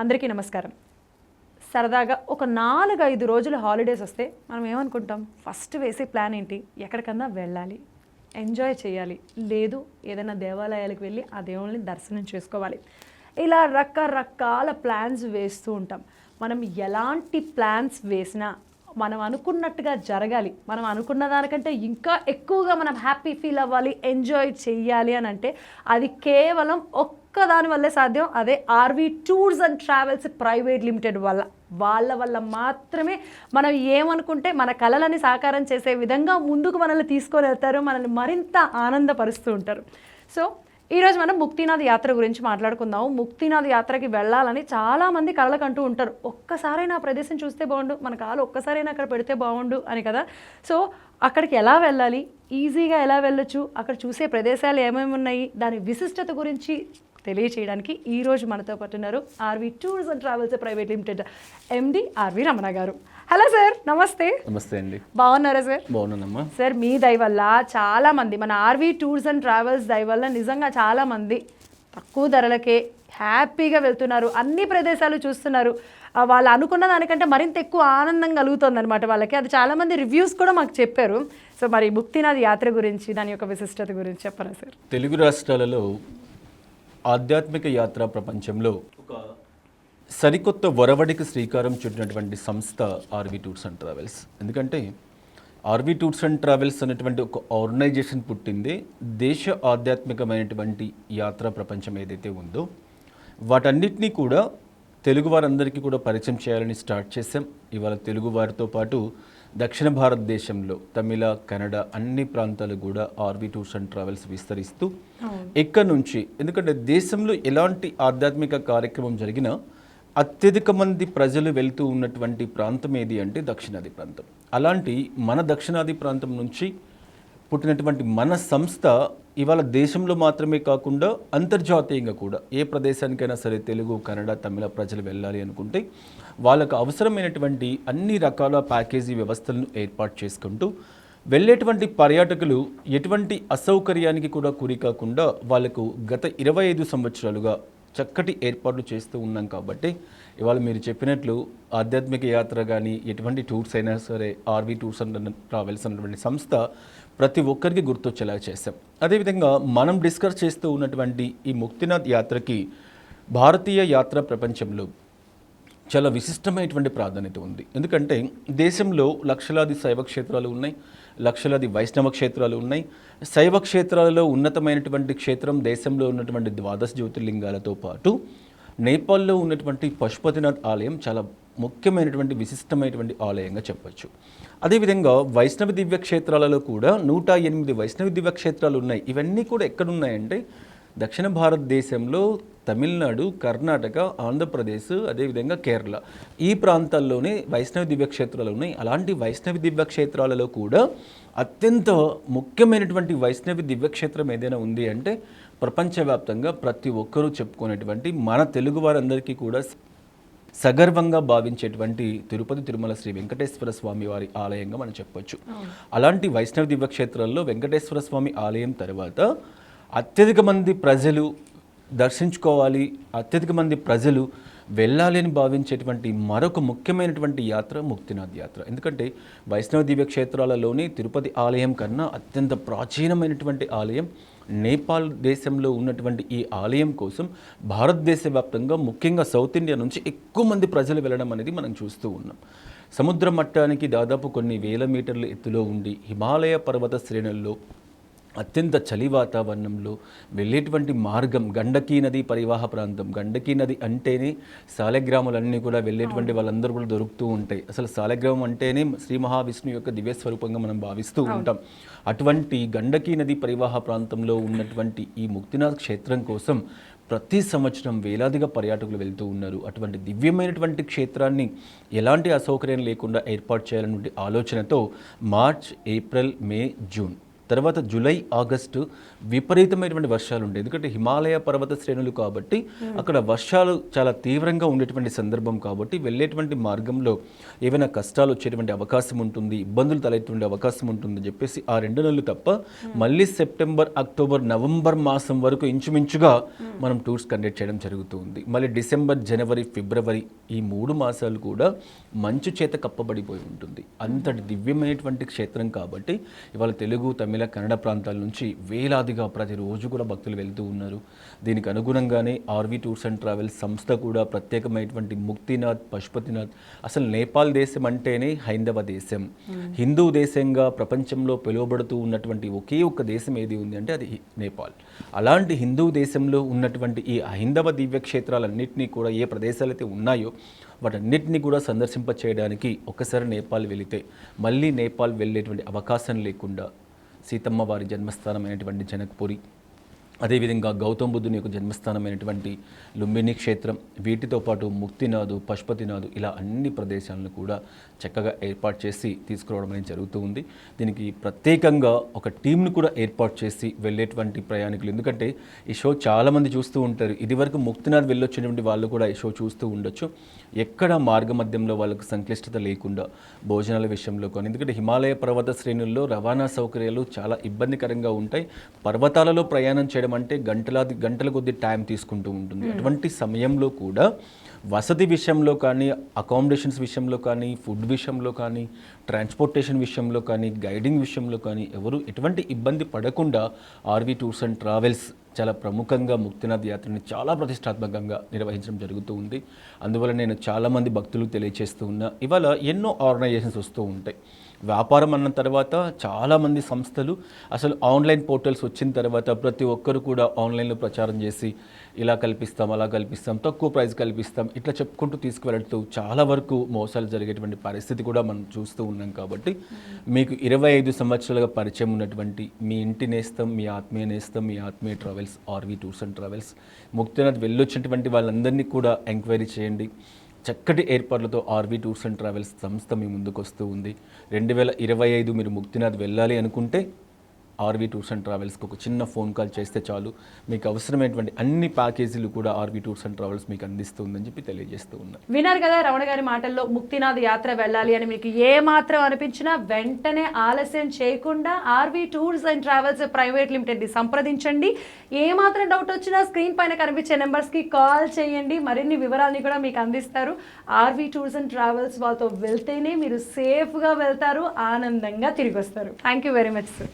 అందరికీ నమస్కారం. సరదాగా ఒక నాలుగు ఐదు రోజులు హాలిడేస్ వస్తే మనం ఏమనుకుంటాం? ఫస్ట్ వేసే ప్లాన్ ఏంటి? ఎక్కడికన్నా వెళ్ళాలి. ఎంజాయ్ చేయాలి. లేదు ఏదైనా దేవాలయాలకు వెళ్ళి ఆ దేవుళ్ళని దర్శనం చేసుకోవాలి. ఇలా రకరకాల ప్లాన్స్ వేస్తూ ఉంటాం. మనం ఎలాంటి ప్లాన్స్ వేసినా మనం అనుకున్నట్టుగా జరగాలి. మనం అనుకున్న దానికంటే ఇంకా ఎక్కువగా మనం హ్యాపీ ఫీల్ అవ్వాలి ఎంజాయ్ చేయాలి అని అంటే అది కేవలం ఒక్క దాని వల్లే సాధ్యం. అదే RV tours and travels private limited వల్ల. వాళ్ళ వల్ల మాత్రమే మనం ఏమనుకుంటే మన కళలని సాకారం చేసే విధంగా ముందుకు మనల్ని తీసుకొని వెళ్తారు. మనల్ని మరింత ఆనందపరుస్తూ ఉంటారు. సో ఈరోజు మనం ముక్తినాథ్ యాత్ర గురించి మాట్లాడుకుందాం ముక్తినాథ్ యాత్రకి వెళ్ళాలని చాలామంది కళలకు అంటూ ఉంటారు. ఒక్కసారైనా ఆ ప్రదేశం చూస్తే బాగుండు. మన కాలు ఒక్కసారైనా అక్కడ పెడితే బాగుండు అని కదా. సో అక్కడికి ఎలా వెళ్ళాలి? ఈజీగా ఎలా వెళ్ళొచ్చు? అక్కడ చూసే ప్రదేశాలు ఏమేమి ఉన్నాయి? దాని విశిష్టత గురించి తెలియచేయడానికి ఈ రోజు మనతో పాటు ఉన్నారు RV tours and travels private limited MD RV Ramana garu. Hello sir నమస్తే. నమస్తే అండి. బాగున్నారా సార్? బాగున్నానమ్మా. సార్ మీ దయ వల్ల చాలా మంది మన ఆర్వీ టూర్స్ అండ్ ట్రావెల్స్ దయ వల్ల నిజంగా చాలా మంది తక్కువ ధరలకే హ్యాపీగా వెళ్తున్నారు. అన్ని ప్రదేశాలు చూస్తున్నారు. వాళ్ళు అనుకున్న దానికంటే మరింత ఎక్కువ ఆనందం కలుగుతుంది అనమాట వాళ్ళకి. అది చాలామంది రివ్యూస్ కూడా మాకు చెప్పారు. సో మరి ముక్తినాథ్ యాత్ర గురించి దాని యొక్క విశిష్టత గురించి చెప్పరా సార్? తెలుగు రాష్ట్రాలలో ఆధ్యాత్మిక యాత్రా ప్రపంచంలో ఒక సరికొత్త ఒరవడికి శ్రీకారం చుట్టినటువంటి సంస్థ ఆర్వి టూర్స్ అండ్ ట్రావెల్స్. ఎందుకంటే ఆర్వి టూర్స్ అండ్ ట్రావెల్స్ అనేటువంటి ఒక ఆర్గనైజేషన్ పుట్టింది. దేశ ఆధ్యాత్మికమైనటువంటి యాత్రా ప్రపంచం ఏదైతే ఉందో వాటన్నిటినీ కూడా తెలుగు వారందరికీ కూడా పరిచయం చేయాలని స్టార్ట్ చేసాం ఇవాళ తెలుగు వారితో పాటు దక్షిణ భారతదేశంలో తమిళ కన్నడ అన్ని ప్రాంతాలు కూడా ఆర్వి టూర్స్ అండ్ ట్రావెల్స్ విస్తరిస్తూ ఇక్కడ నుంచి ఎందుకంటే దేశంలో ఎలాంటి ఆధ్యాత్మిక కార్యక్రమం జరిగినా అత్యధిక మంది ప్రజలు వెళ్తూ ఉన్నటువంటి ప్రాంతం ఏది అంటే దక్షిణాది ప్రాంతం. అలాంటి మన దక్షిణాది ప్రాంతం నుంచి పుట్టినటువంటి మన సంస్థ ఇవాళ దేశంలో మాత్రమే కాకుండా అంతర్జాతీయంగా కూడా ఏ ప్రదేశానికైనా సరే తెలుగు కన్నడ తమిళ ప్రజలు వెళ్ళాలి అనుకుంటే వాళ్ళకు అవసరమైనటువంటి అన్ని రకాల ప్యాకేజీ వ్యవస్థలను ఏర్పాటు చేసుకుంటూ వెళ్ళేటువంటి పర్యాటకులు ఎటువంటి అసౌకర్యానికి కూడా గురి కాకుండా వాళ్ళకు గత ఇరవై ఐదు సంవత్సరాలుగా చక్కటి ఏర్పాట్లు చేస్తూ ఉన్నాం కాబట్టి ఇవాళ మీరు చెప్పినట్లు ఆధ్యాత్మిక యాత్ర కానీ ఎటువంటి టూర్స్ అయినా సరే ఆర్వీ టూర్స్ అండ్ ట్రావెల్స్ అన్నటువంటి సంస్థ ప్రతి ఒక్కరికి గుర్తొచ్చేలా చేశాం. అదేవిధంగా మనం డిస్కస్ చేస్తూ ఉన్నటువంటి ఈ ముక్తినాథ్ యాత్రకి భారతీయ యాత్ర ప్రపంచంలో చాలా విశిష్టమైనటువంటి ప్రాధాన్యత ఉంది. ఎందుకంటే దేశంలో లక్షలాది శైవ క్షేత్రాలు ఉన్నాయి లక్షలాది వైష్ణవ క్షేత్రాలు ఉన్నాయి. శైవ క్షేత్రాలలో ఉన్నతమైనటువంటి క్షేత్రం దేశంలో ఉన్నటువంటి ద్వాదశ జ్యోతిర్లింగాలతో పాటు నేపాల్లో ఉన్నటువంటి పశుపతినాథ్ ఆలయం చాలా ముఖ్యమైనటువంటి విశిష్టమైనటువంటి ఆలయంగా చెప్పచ్చు. అదేవిధంగా వైష్ణవ దివ్య క్షేత్రాలలో కూడా నూట ఎనిమిది వైష్ణవ దివ్య క్షేత్రాలు ఉన్నాయి. ఇవన్నీ కూడా ఎక్కడున్నాయంటే దక్షిణ భారతదేశంలో తమిళనాడు కర్ణాటక ఆంధ్రప్రదేశ్ అదేవిధంగా కేరళ. ఈ ప్రాంతాల్లోనే వైష్ణవ దివ్య క్షేత్రాలు ఉన్నాయి. అలాంటి వైష్ణవ దివ్య క్షేత్రాలలో కూడా అత్యంత ముఖ్యమైనటువంటి వైష్ణవి దివ్యక్షేత్రం ఏదైనా ఉంది అంటే ప్రపంచవ్యాప్తంగా ప్రతి ఒక్కరూ చెప్పుకునేటువంటి మన తెలుగు వారందరికీ కూడా సగర్వంగా భావించేటువంటి తిరుపతి తిరుమల శ్రీ వెంకటేశ్వర స్వామి వారి ఆలయంగా మనం చెప్పొచ్చు. అలాంటి వైష్ణవ దివ్యక్షేత్రాల్లో వెంకటేశ్వర స్వామి ఆలయం తర్వాత అత్యధిక మంది ప్రజలు దర్శించుకోవాలి అత్యధిక మంది ప్రజలు వెళ్ళాలి అని భావించేటువంటి మరొక ముఖ్యమైనటువంటి యాత్ర ముక్తినాథ్ యాత్ర. ఎందుకంటే వైష్ణవ దివ్య క్షేత్రాలలోని తిరుపతి ఆలయం కన్నా అత్యంత ప్రాచీనమైనటువంటి ఆలయం నేపాల్ దేశంలో ఉన్నటువంటి ఈ ఆలయం కోసం భారతదేశ వ్యాప్తంగా ముఖ్యంగా సౌత్ ఇండియా నుంచి ఎక్కువ మంది ప్రజలు వెళ్ళడం అనేది మనం చూస్తూ ఉన్నాం. సముద్ర మట్టానికి దాదాపు కొన్ని వేల మీటర్ల ఎత్తులో ఉండి హిమాలయ పర్వత శ్రేణుల్లో అత్యంత చలి వాతావరణంలో వెళ్ళేటువంటి మార్గం గండకీ నది పరివాహ ప్రాంతం. గండకీ నది అంటేనే సాలెగ్రాములన్నీ కూడా వెళ్ళేటువంటి వాళ్ళందరూ కూడా దొరుకుతూ ఉంటాయి. అసలు సాలెగ్రామం అంటేనే శ్రీ మహావిష్ణువు యొక్క దివ్య స్వరూపంగా మనం భావిస్తూ ఉంటాం. అటువంటి గండకీ నది పరివాహ ప్రాంతంలో ఉన్నటువంటి ఈ ముక్తినాథ్ క్షేత్రం కోసం ప్రతి సంవత్సరం వేలాదిగా పర్యాటకులు వెళ్తూ ఉన్నారు. అటువంటి దివ్యమైనటువంటి క్షేత్రాన్ని ఎలాంటి అసౌకర్యం లేకుండా ఏర్పాటు చేయాలనే ఆలోచనతో మార్చ్ ఏప్రిల్ మే జూన్ తర్వాత జూలై ఆగస్టు విపరీతమైనటువంటి వర్షాలు ఉంటాయి ఎందుకంటే హిమాలయ పర్వత శ్రేణులు కాబట్టి అక్కడ వర్షాలు చాలా తీవ్రంగా ఉండేటువంటి సందర్భం కాబట్టి వెళ్ళేటువంటి మార్గంలో ఏవైనా కష్టాలు వచ్చేటువంటి అవకాశం ఉంటుంది ఇబ్బందులు తలెత్తుండే అవకాశం ఉంటుందని చెప్పేసి ఆ రెండు నెలలు తప్ప మళ్ళీ సెప్టెంబర్ అక్టోబర్ నవంబర్ మాసం వరకు ఇంచుమించుగా మనం టూర్స్ కండక్ట్ చేయడం జరుగుతుంది. మళ్ళీ డిసెంబర్ జనవరి ఫిబ్రవరి ఈ మూడు మాసాలు కూడా మంచు చేత కప్పబడిపోయి ఉంటుంది. అంతటి దివ్యమైనటువంటి క్షేత్రం కాబట్టి ఇవాళ తెలుగు తమిళ కన్నడ ప్రాంతాల నుంచి వేలాదిగా ప్రతిరోజు కూడా భక్తులు వెళ్తూ ఉన్నారు. దీనికి అనుగుణంగానే ఆర్వి టూర్స్ అండ్ ట్రావెల్స్ సంస్థ కూడా ప్రత్యేకమైనటువంటి ముక్తినాథ్ పశుపతినాథ్ అసలు నేపాల్ దేశం అంటేనే హైందవ దేశం. హిందూ దేశంగా ప్రపంచంలో పిలువబడుతూ ఉన్నటువంటి ఒకే ఒక్క దేశం ఏది ఉంది అంటే అది నేపాల్. అలాంటి హిందూ దేశంలో ఉన్నటువంటి ఈ హైందవ దివ్య క్షేత్రాలన్నింటినీ కూడా ఏ ప్రదేశాలు అయితే ఉన్నాయో వాటన్నిటిని కూడా సందర్శింప చేయడానికి ఒకసారి నేపాల్ వెళితే మళ్ళీ నేపాల్ వెళ్ళేటువంటి అవకాశం లేకుండా సీతమ్మ వారి జన్మస్థానమైనటువంటి జనక్పురి. అదేవిధంగా గౌతమ్ బుద్ధుని యొక్క జన్మస్థానమైనటువంటి లుంబిని క్షేత్రం వీటితో పాటు ముక్తినాథు పశుపతినాథు ఇలా అన్ని ప్రదేశాలను కూడా చక్కగా ఏర్పాటు చేసి తీసుకురావడం అనేది జరుగుతూ ఉంది. దీనికి ప్రత్యేకంగా ఒక టీంను కూడా ఏర్పాటు చేసి వెళ్ళేటువంటి ప్రయాణికులు. ఎందుకంటే ఈ షో చాలామంది చూస్తూ ఉంటారు. ఇదివరకు ముక్తినాథ్ వెళ్ళొచ్చినటువంటి వాళ్ళు కూడా ఈ షో చూస్తూ ఉండొచ్చు. ఎక్కడ మార్గ మధ్యంలో వాళ్ళకు సంక్లిష్టత లేకుండా భోజనాల విషయంలో కానీ ఎందుకంటే హిమాలయ పర్వత శ్రేణుల్లో రవాణా సౌకర్యాలు చాలా ఇబ్బందికరంగా ఉంటాయి. పర్వతాలలో ప్రయాణం చేయడం అంటే గంటలాది గంటల కొద్ది టైం తీసుకుంటూ ఉంటుంది. అటువంటి సమయంలో కూడా వసతి విషయంలో కానీ అకామిడేషన్స్ విషయంలో కానీ ఫుడ్ విషయంలో కానీ ట్రాన్స్పోర్టేషన్ విషయంలో కానీ గైడింగ్ విషయంలో కానీ ఎవరు ఎటువంటి ఇబ్బంది పడకుండా ఆర్వీ టూర్స్ అండ్ ట్రావెల్స్ చాలా ప్రముఖంగా ముక్తినాథ్ యాత్రని చాలా ప్రతిష్టాత్మకంగా నిర్వహించడం జరుగుతూ ఉంది. అందువల్ల నేను చాలామంది భక్తులు తెలియజేస్తూ ఉన్నా. ఇవాళ ఎన్నో ఆర్గనైజేషన్స్ వస్తూ ఉంటాయి. వ్యాపారం అన్న తర్వాత చాలామంది సంస్థలు అసలు ఆన్లైన్ పోర్టల్స్ వచ్చిన తర్వాత ప్రతి ఒక్కరు కూడా ఆన్లైన్లో ప్రచారం చేసి ఇలా కల్పిస్తాం అలా కల్పిస్తాం తక్కువ ప్రైస్ కల్పిస్తాం ఇట్లా చెప్పుకుంటూ తీసుకువెళ్తూ చాలా వరకు మోసాలు జరిగేటువంటి పరిస్థితి కూడా మనం చూస్తూ ఉన్నాం కాబట్టి మీకు ఇరవై ఐదు సంవత్సరాలుగా పరిచయం ఉన్నటువంటి మీ ఇంటి నేస్తం మీ ఆత్మీయ నేస్తం మీ ఆత్మీయ travels RV tours and travels. Muktinath వెళ్ళొచ్చినటువంటి వాళ్ళందరినీ కూడా ఎంక్వైరీ చేయండి. చక్కటి ఏర్పాట్లతో ఆర్వీ టూర్స్ అండ్ ట్రావెల్స్ సంస్థ మీ ముందుకు వస్తూ ఉంది. రెండు వేల ఇరవై ఐదు మీరు ముక్తినాథ్ వెళ్ళాలి అనుకుంటే ఆర్వీ టూర్స్ అండ్ ట్రావెల్స్కి ఒక చిన్న ఫోన్ కాల్ చేస్తే చాలు. మీకు అవసరమైనటువంటి అన్ని ప్యాకేజీలు కూడా ఆర్వీ టూర్స్ అండ్ ట్రావెల్స్ మీకు అందిస్తుందని చెప్పి తెలియజేస్తూ ఉన్నారు విన్నారు కదా రమణ గారి మాటల్లో ముక్తినాథ్ యాత్ర వెళ్ళాలి అని మీకు ఏ మాత్రం అనిపించినా వెంటనే ఆలస్యం చేయకుండా RV tours and travels private లిమిటెడ్ని సంప్రదించండి. ఏ మాత్రం డౌట్ వచ్చినా స్క్రీన్ పైన కనిపించే నెంబర్స్కి కాల్ చేయండి. మరిన్ని వివరాలని కూడా మీకు అందిస్తారు. ఆర్వీ టూర్స్ అండ్ ట్రావెల్స్ వాళ్ళతో వెళ్తేనే మీరు సేఫ్గా వెళ్తారు ఆనందంగా తిరిగి వస్తారు thank you very much sir.